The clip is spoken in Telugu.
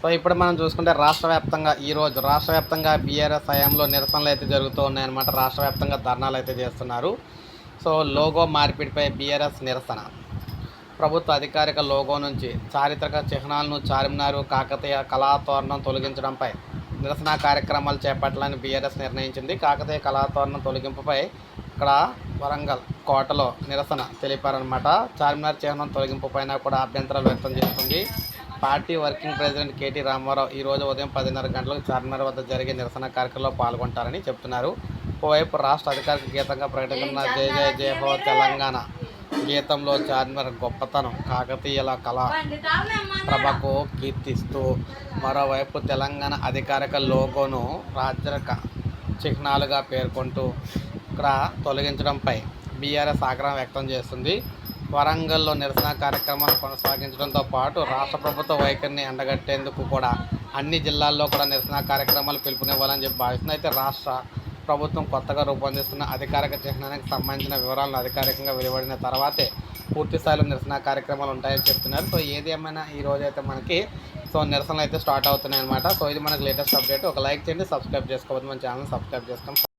సో ఇప్పుడు మనం చూసుకుంటే రాష్ట్ర వ్యాప్తంగా ఈరోజు రాష్ట్ర వ్యాప్తంగా బీఆర్ఎస్ హయాంలో నిరసనలు అయితే జరుగుతూ ఉన్నాయన్నమాట. రాష్ట్ర వ్యాప్తంగా ధర్నాలు అయితే చేస్తున్నారు. సో లోగో మార్పిడిపై బీఆర్ఎస్ నిరసన. ప్రభుత్వ అధికారిక లోగో నుంచి చారిత్రక చిహ్నాలను చార్మినారు కాకతీయ కళాతోరణం తొలగించడంపై నిరసన కార్యక్రమాలు చేపట్టాలని బీఆర్ఎస్ నిర్ణయించింది. కాకతీయ కళాతోరణం తొలగింపుపై ఇక్కడ వరంగల్ కోటలో నిరసన తెలిపారనమాట చార్మినార్ చిహ్నం తొలగింపుపైన కూడా అభ్యంతరాలు వ్యక్తం చేస్తుంది. Party working president KT Rama Rao ఈ రోజు ఉదయం పదిన్నర గంటలకు చార్మినార్ వద్ద జరిగే నిరసన కార్యక్రమంలో పాల్గొంటారని చెప్తున్నారు. ఓవైపు రాష్ట్ర అధికారిక గీతంగా ప్రకటించిన జయ జయ జయ హో తెలంగాణ గీతంలో చార్మినార్ గొప్పతనం కాకతీయుల కళ ప్రభకు కీర్తిస్తూ మరోవైపు తెలంగాణ అధికారిక లోగోను రాజ్యక చిహ్నాలుగా పేర్కొంటూ ఇక్కడ తొలగించడంపై బీఆర్ఎస్ ఆగ్రహం వ్యక్తం చేస్తుంది. వరంగల్లో నిరసన కార్యక్రమాలు కొనసాగించడంతో పాటు రాష్ట్ర ప్రభుత్వ వైఖరిని ఎండగట్టేందుకు కూడా అన్ని జిల్లాల్లో కూడా నిరసన కార్యక్రమాలు పిలుపునివ్వాలని చెప్పి భావిస్తుంది అయితే రాష్ట్ర ప్రభుత్వం కొత్తగా రూపొందిస్తున్న అధికారిక చిహ్నానికి సంబంధించిన వివరాలను అధికారికంగా వెలువడిన తర్వాతే పూర్తి స్థాయిలో నిరసన కార్యక్రమాలు ఉంటాయని చెప్తున్నారు. సో ఏది ఏమైనా ఈ రోజు అయితే మనకి సో నిరసనలు అయితే స్టార్ట్ అవుతున్నాయి అనమాట సో ఇది మనకి లేటెస్ట్ అప్డేట్. ఒక లైక్ చేయండి సబ్స్క్రైబ్ చేసుకోవద్దు. మన ఛానల్ సబ్స్క్రైబ్ చేసుకోండి.